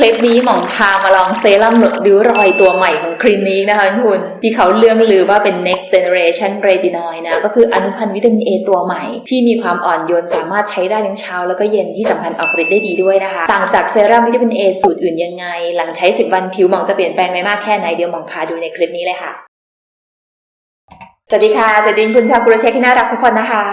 คลิปนี้หมองพามาลองเซรั่มลดริ้วรอยตัวใหม่ของคลินิกนะคะคุณ ที่เขาเลื่องลือว่าเป็น next generation retinoid นะ ก็คืออนุพันธ์วิตามิน A ตัวใหม่ ที่มีความอ่อนโยนสามารถใช้ได้ทั้งเช้าแล้วก็เย็นที่สำคัญออกฤทธิ์ได้ดีด้วยนะคะ ต่างจากเซรั่มวิตามิน A สูตรอื่นยังไง หลังใช้ 10 วันผิวหมองจะเปลี่ยนแปลงไปมากแค่ไหนเดี๋ยวหมองพาดูในคลิปนี้เลยค่ะ สวัสดีค่ะสวัสดีคุณชาวกุรเชคที่น่ารักทุกคนนะคะ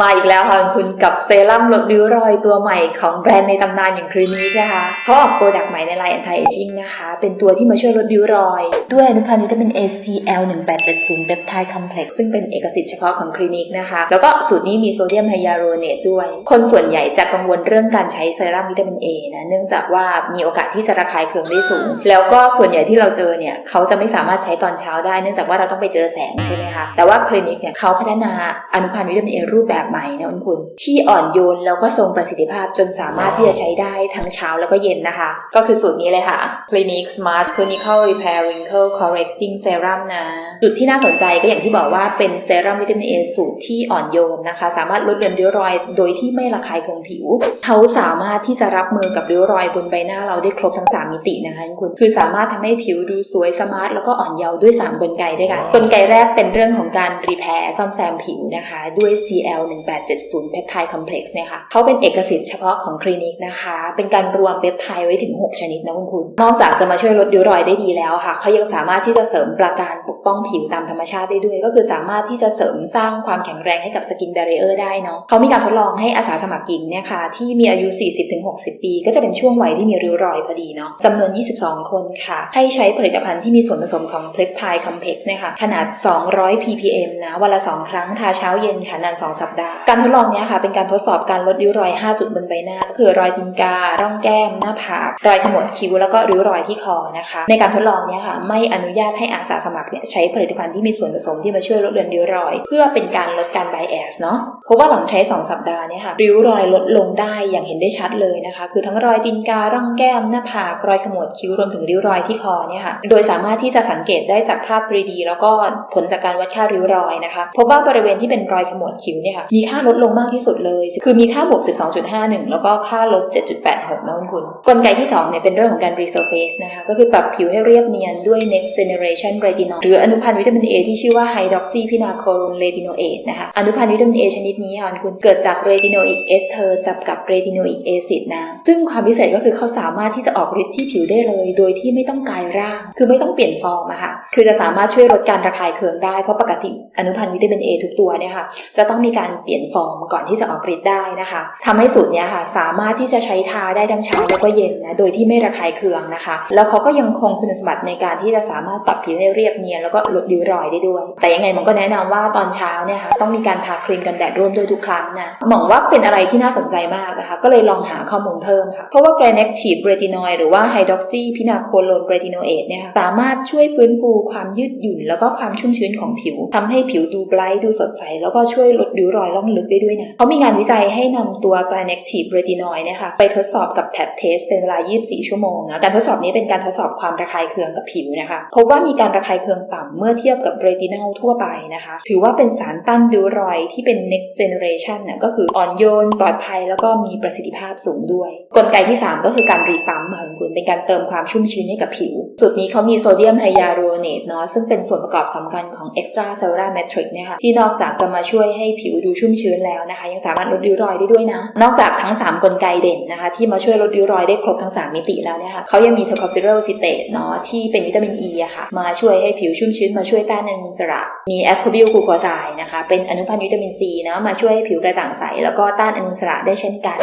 มาอีกแล้วค่ะคุณกับเซรั่มลดริ้วรอยตัวใหม่ของแบรนด์ในตำนานอย่างคลินิกนะคะเขาออกโปรดักต์ใหม่ในไลน์ anti aging นะคะ เป็นตัวที่มาช่วยลดริ้วรอย ด้วยอนุพันธ์วิตามิน ACL 1870 Peptide Complex ซึ่งเป็นเอกสิทธิ์เฉพาะของคลินิกนะคะ แล้วก็สูตรนี้มีโซเดียมไฮยาลูรเนตด้วย คนส่วนใหญ่จะกังวลเรื่องการใช้เซรั่มวิตามิน A นะเนื่องจากว่ามีโอกาสที่จะระคายเคืองได้สูง แล้วก็ส่วนใหญ่ที่เราเจอเนี่ยเขาจะไม่สามารถใช้ตอนเช้าได้เนื่องจากว่าเราต้องไปเจอแสงใช่ไหมคะแต่ว่าคลินิกเนี่ยเขาพัฒนาอนุพันธ์วิตามิน A รูปแบบใหม่นะคุณคุณ ที่อ่อนโยนแล้วก็ทรงประสิทธิภาพจนสามารถที่จะใช้ได้ทั้งเช้าแล้วก็เย็นนะคะ ก็คือสูตรนี้เลยค่ะ Clinic Smart Clinical Repair Wrinkle Correcting Serum นะ จุดที่น่าสนใจก็อย่างที่บอกว่าเป็นเซรั่มวิตามิน A สูตรที่อ่อนโยนนะคะ สามารถลดเลือนริ้วรอย โดยที่ไม่ระคายเคืองผิว เขาสามารถที่จะรับมือกับริ้วรอยบนใบหน้าเราได้ครบทั้ง 3 มิตินะคะคุณคือสามารถทำให้ผิวดูสวยสมาร์ทแล้วก็อ่อนเยาว์ด้วย 3 กลไกด้วยกัน กลไกแรกเป็นเรื่องของการรีแพร์ซ่อมแซมผิวนะคะ ด้วย CL 1870 Peptide Complex เนี่ยค่ะเขาเป็นเอกสิทธิ์เฉพาะของคลินิกนะคะ เป็นการรวมเปปไทด์ไว้ถึง 6 ชนิดนะคุณคุณ นอกจากจะมาช่วยลดริ้วรอยได้ดีแล้วค่ะ เขายังสามารถที่จะเสริมปราการปกป้องผิวตามธรรมชาติได้ด้วย ก็คือสามารถที่จะเสริมสร้างความแข็งแรงให้กับสกินแบรเออร์ได้เนาะ เขามีการทดลองให้อาสาสมัครหญิงเนี่ยค่ะที่มีอายุ 40-60 ปี ก็จะเป็นช่วงวัยที่มีริ้วรอยพอดีเนาะจำนวน 22 คนค่ะ ให้ใช้ผลิตภัณฑ์ที่มีส่วนผสมของเพปไทด์คอมเพล็กซ์เนี่ยค่ะขนาด 200 PM นะวันละ2ครั้งทาเช้าเย็นค่ะนาน2สัปดาห์ การทดลองนี้ค่ะเป็นการทดสอบการลดริ้วรอย 5 จุดบนใบหน้า ก็คือรอยตีนการ่องแก้ม หน้าผากรอยขมวดคิ้วแล้วก็ริ้วรอยที่คอนะคะ ในการทดลองนี้ค่ะไม่อนุญาตให้อาสาสมัครเนี่ยใช้ผลิตภัณฑ์ที่มีส่วนผสมที่มาช่วยลดเลือนริ้วรอย เพื่อเป็นการลดการไบแอสเนาะเพราะว่าหลังใช้ 2 สัปดาห์เนี่ยค่ะริ้วรอยลดลงได้อย่างเห็นได้ชัดเลยนะคะ คือทั้งรอยตีนการ่องแก้ม หน้าผากรอยขมวดคิ้วรวมถึงริ้วรอยที่คอเนี่ยค่ะโดยสามารถที่จะสังเกตได้จากภาพ 3D แล้วก็ผลจากการวัดค่าริ้วรอยนะคะพบว่าบริเวณที่เป็นรอยขมวดคิ้วเนี่ยค่ะมีค่าลดลงมากที่สุดเลย คือมีค่าบวก 12.51 แล้วก็ค่าลบ 7.86 นะคุณคุณ กลไกที่2เนี่ยเป็นเรื่องของการ resurface นะคะก็คือปรับผิวให้เรียบเนียนด้วย next generation retinol หรืออนุพันธ์วิตามิน A ที่ชื่อว่า hydroxypinacolone retinoate นะคะอนุพันธ์วิตามิน A ชนิดนี้ค่ะคุณเกิดจาก retinoic ester จับกับ retinoic acid นะซึ่งความพิเศษก็คือเขาสามารถที่จะออกฤทธิ์ที่ผิวได้เลย โดยที่ไม่ต้องกายร่าง คือไม่ต้องเปลี่ยนฟอร์มอะค่ะคือจะสามารถช่วยลดการระคายเคืองได้เพราะปกติอนุพันธ์วิตามิน A ทุกตัวเนี่ยค่ะจะต้องมีการเปลี่ยนฟอร์มก่อนที่จะออกฤทธิ์ได้นะคะทำให้สูตรเนี้ยค่ะสามารถที่จะใช้ทาได้ทั้งเช้าแล้วก็เย็นนะโดยที่ไม่ระคายเคืองนะคะ แล้วเขาก็ยังคงคุณสมบัติในการที่จะสามารถปรับผิวให้เรียบเนียนแล้วก็ลดริ้วรอยได้ด้วย แต่ยังไงมันก็แนะนำว่าตอนเช้าเนี่ยค่ะต้องมีการทาครีมกันแดดร่วมด้วยทุกครั้งนะหมองว่าเป็นอะไรที่น่าสนใจมากนะคะ ก็เลยลองหาข้อมูลเพิ่มค่ะเพราะว่า granactive retinoid หรือว่า hydroxypinacolone retinoate เนี่ยค่ะสามารถช่วยฟื้นฟูความยืดหยุ่นแล้วก็ความชุ่มชื้นของผิวทำให้ผิวดูไบรท์ดูสดใส แล้วก็ช่วยลดริ้วรอยล่องลึกได้ด้วยนะเขามีงานวิจัยให้นำตัว granactive retinoid นี่ยค่ะไปทดสอบกับ PAT test เป็นเวลา 24 ชั่วโมงนะการทดสอบนี้เป็นการทดสอบความระคายเคืองกับผิวนะคะพบว่ามีการระคายเคืองต่ำเมื่อเทียบกับ retinol ทั่วไปนะคะ ถือว่าเป็นสารต้านริ้วรอยที่เป็น next generation นะก็คืออ่อนโยน ปลอดภัยแล้วก็มีประสิทธิภาพสูงด้วย กลไกที่ 3 ก็คือการรีปั๊มค่ะคุณเป็นการเติมความชุ่มชื้นให้กับผิว สูตรนี้เขามีโซเดียมไฮยาลูรเนตเนาะซึ่งเป็นส่วนประกอบสำคัญของ extra cellular matrix เนี่ยค่ะที่นอกจากจะมาช่วยให้ผิวดูชุ่มชื้นแล้วนะคะ ยังสามารถลดริ้วรอยได้ด้วยนะ นอกจากทั้ง 3 กลไกเด่นนะคะ ที่มาช่วยลดริ้วรอยได้ครบทั้ง 3 มิติแล้วเนี่ยค่ะเขายังมี tocopherol citrate เนาะที่เป็นวิตามิน E อะค่ะ มาช่วยให้ผิวชุ่มชื้นมาช่วยต้านอนุมูลอิสระ มี ascorbyl glucoside นะคะเป็นอนุพันธ์วิตามิน C เนาะมาช่วยให้ผิวกระจ่างใสแล้วก็ต้านอนุมูลอิสระได้เช่นกัน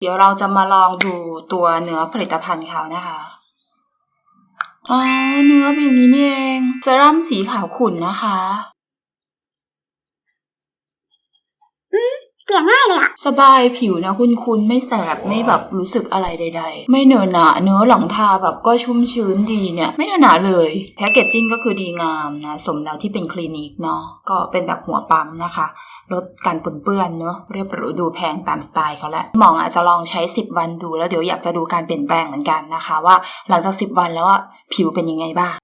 เดี๋ยวเราจะมาลองดูตัวเนื้อผลิตภัณฑ์เขานะคะ อ๋อ เนื้อเป็นอย่างนี้นี่เองเซรั่มสีขาวขุ่นนะคะ เกลี่ยง่ายเลยอะสบายผิวนะคุณคุณไม่แสบไม่แบบรู้สึกอะไรใด ๆ ไม่เนื้อหนาเนื้อหลังทาแบบก็ชุ่มชื้นดีเนี่ย ไม่เนื้อหนาเลยแพคเกจจิ้งก็คือดีงามนะ สมแล้วที่เป็นคลินิกเนาะก็เป็นแบบหัวปั๊มนะคะ ลดการปนเปื้อนเนาะเรียบหรูดูแพงตามสไตล์เขาแหละหมองอาจจะลองใช้ 10 วันดู แล้วเดี๋ยวอยากจะดูการเปลี่ยนแปลงเหมือนกันนะคะ ว่าหลังจาก 10 วันแล้วอะผิวเป็นยังไงบ้าง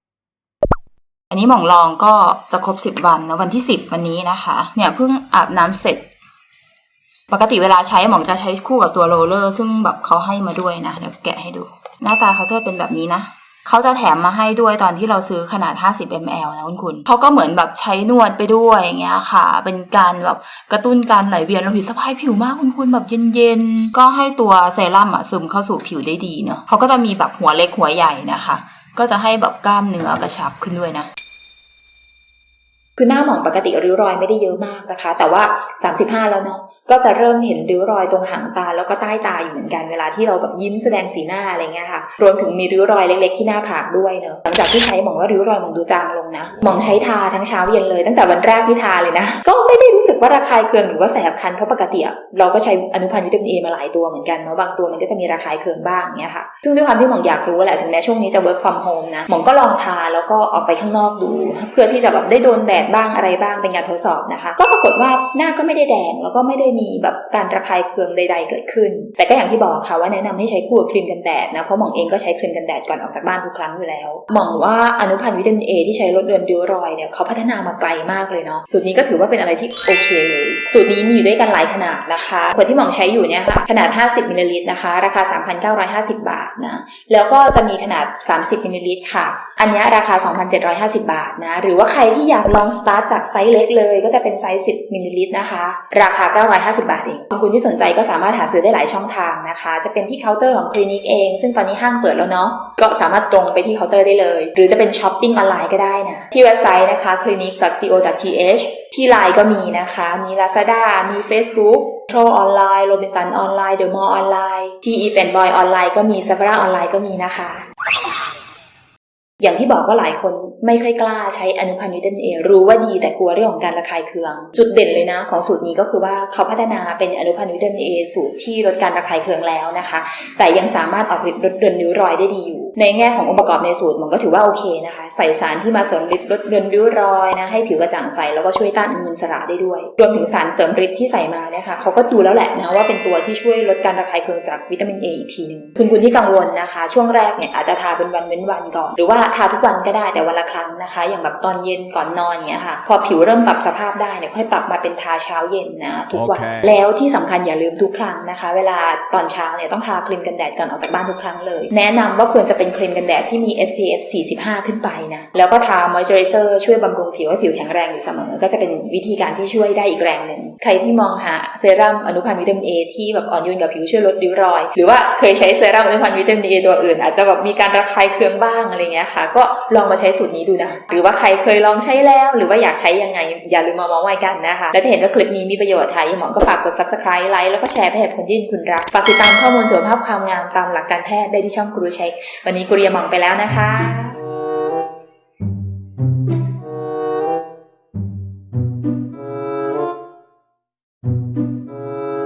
อันนี้หมองลองก็จะครบ 10 วันนะวันที่ 10 วันนี้นะคะ เนี่ยเพิ่งอาบน้ำเสร็จ ปกติเวลาใช้หมองจะใช้คู่กับตัวโรลเลอร์ ซึ่งแบบเขาให้มาด้วยนะเดี๋ยวแกะให้ดู หน้าตาเขาจะเป็นแบบนี้นะเขาจะแถมมาให้ด้วยตอนที่เราซื้อขนาด 50 ml นะคุณคุณเขาก็เหมือนแบบใช้นวดไปด้วยอย่างเงี้ยค่ะ เป็นการแบบกระตุ้นการไหลเวียนโลหิตสะพายผิวมากคุณคุณแบบเย็นๆ ก็ให้ตัวเซรั่มอะซึมเข้าสู่ผิวได้ดีเนาะเขาก็จะมีแบบหัวเล็กหัวใหญ่นะคะ ก็จะให้แบบกล้ามเนื้อกระชับขึ้นด้วยนะ คือหน้าหมองปกติริ้วรอยไม่ได้เยอะมากนะคะ แต่ว่า 35 แล้วเนาะก็จะเริ่มเห็นริ้วรอยตรงหางตาแล้วก็ใต้ตาอยู่เหมือนกันเวลาที่เราแบบยิ้มแสดงสีหน้าอะไรเงี้ยค่ะรวมถึงมีริ้วรอยเล็ก ๆ ที่หน้าผากด้วยเนาะหลังจากที่ใช้หมองว่าริ้วรอยหมองดูจางลงนะหมองใช้ทาทั้งเช้าเย็นเลย ตั้งแต่วันแรกที่ทาเลยนะ ก็ไม่ได้รู้สึกว่าระคายเคืองหรือว่าแสบคันเพราะปกติเราก็ใช้อนุพันธ์วิตามินเอมาหลายตัวเหมือนกันเนาะบางตัวมันก็จะมีระคายเคืองบ้างเงี้ยค่ะซึ่งด้วยความที่หมองอยากรู้แหละถึงแม้ช่วงนี้จะ work from home นะหมองก็ลองทาแล้วก็ออกไปข้างนอกดู เพื่อที่จะแบบได้โดนแดดบ้างอะไรบ้างเป็นการทดสอบนะคะ ก็ปรากฏว่าหน้าก็ไม่ได้แดงแล้วก็ไม่ได้มีแบบการระคายเคืองใด ๆ เกิดขึ้น แต่ก็อย่างที่บอกค่ะว่าแนะนำให้ใช้คู่กับครีมกันแดดนะเพราะหมองเองก็ใช้ครีมกันแดดก่อนออกจากบ้านทุกครั้งอยู่แล้วหมองว่าอนุพันธ์วิตามินเอที่ใช้ลดเลือนริ้วรอยเนี่ยเขาพัฒนามาไกลมากเลยเนาะสูตรนี้ก็ถือว่าเป็นอะไรที่โอเคเลย สูตรนี้มีอยู่ด้วยกันหลายขนาดนะคะขวดที่หมองใช้อยู่เนี่ยค่ะขนาด 50มิลลิลิตรนะคะ ราคา 3,950 บาทนะแล้วก็จะมีขนาด 30มิลลิลิตรค่ะ อันนี้ราคา 2,750 บาทนะหรือว่าใครที่อยากลองสตาร์ทจากไซส์เล็กเลยก็จะเป็นไซส์10มิลลิลิตรนะคะ ราคา 950 บาทเองคุณที่สนใจก็สามารถหาซื้อได้หลายช่องทางนะคะ จะเป็นที่เคาน์เตอร์ของคลินิกเอง ซึ่งตอนนี้ห้างเปิดแล้วเนาะก็สามารถตรงไปที่เคาน์เตอร์ได้เลย หรือจะเป็นช้อปปิ้งออนไลน์ก็ได้นะ ที่เว็บไซต์นะคะ clinic.co.th ที่ไลน์ก็มีนะคะ มี Lazada มี Facebook โทรออนไลน์โรบินสันออนไลน์เดอะมอลออนไลน์ที่อีเวนต์บอยออนไลน์ก็มีซาฟาร่าออนไลน์ก็มีนะคะ อย่างที่บอกว่าหลายคนไม่ค่อยกล้าใช้อนุพันธ์วิตามินเอรู้ว่าดีแต่กลัวเรื่องของการระคายเคือง จุดเด่นเลยนะของสูตรนี้ก็คือว่าเขาพัฒนาเป็นอนุพันธ์วิตามินเอสูตรที่ลดการระคายเคืองแล้วนะคะ แต่ยังสามารถออกฤทธิ์ลดเดือนริ้วรอยได้ดีอยู่ ในแง่ขององค์ประกอบในสูตรมันก็ถือว่าโอเคนะคะ ใส่สารที่มาเสริมฤทธิ์ลดเลือนริ้วรอยนะให้ผิวกระจ่างใสแล้วก็ช่วยต้านอนุมูลอิสระได้ด้วย รวมถึงสารเสริมฤทธิ์ที่ใส่มาเนี่ยค่ะเขาก็ดูแล้วแหละนะว่าเป็นตัวที่ช่วยลดการระคายเคืองจากวิตามินเออีกทีหนึ่งคุณคุณที่กังวลนะคะ ช่วงแรกเนี่ยอาจจะทาเป็นวันเว้นวันก่อน หรือว่าทาทุกวันก็ได้แต่วันละครั้งนะคะ อย่างแบบตอนเย็นก่อนนอนอย่างเงี้ยค่ะ พอผิวเริ่มปรับสภาพได้เนี่ยค่อยปรับมาเป็นทาเช้าเย็นนะทุกวันโอเคแล้วที่สำคัญอย่าลืมทุกครั้งนะคะ เวลาตอนเช้าเนี่ยต้องทาครีมกันแดดก่อนออกจากบ้านทุกครั้งเลย แนะนำว่าควรจะเป็นครีมกันแดดที่มี SPF 45 ขึ้นไปนะ แล้วก็ทามอยเจอไรเซอร์ช่วยบำรุงผิวให้ผิวแข็งแรงอยู่เสมอ ก็จะเป็นวิธีการที่ช่วยได้อีกแรงหนึ่ง ใครที่มองหาเซรั่มอนุพันธ์วิตามินเอที่แบบอ่อนโยนกับผิวช่วยลดริ้วรอย หรือว่าเคยใช้เซรั่มอนุพันธ์วิตามินเอตัวอื่น อาจจะแบบมีการระคายเคืองบ้างอะไรเงี้ยค่ะ ก็ลองมาใช้สูตรนี้ดูนะ หรือว่าใครเคยลองใช้แล้ว หรือว่าอยากใช้ยังไงอย่าลืมมาเมาส์ไว้กันนะคะ และถ้าเห็นว่าคลิปนี้มีประโยชน์ค่ะยังหมองก็ฝากกด subscribe ไลค์แล้วก็แชร์ไปให้คนที่คุณรัก ฝากติดตามข้อมูลสุขภาพความงามตามหลักการแพทย์ได้ที่ช่องกรูเช็ควันนี้กุเรียมองไปแล้วนะคะ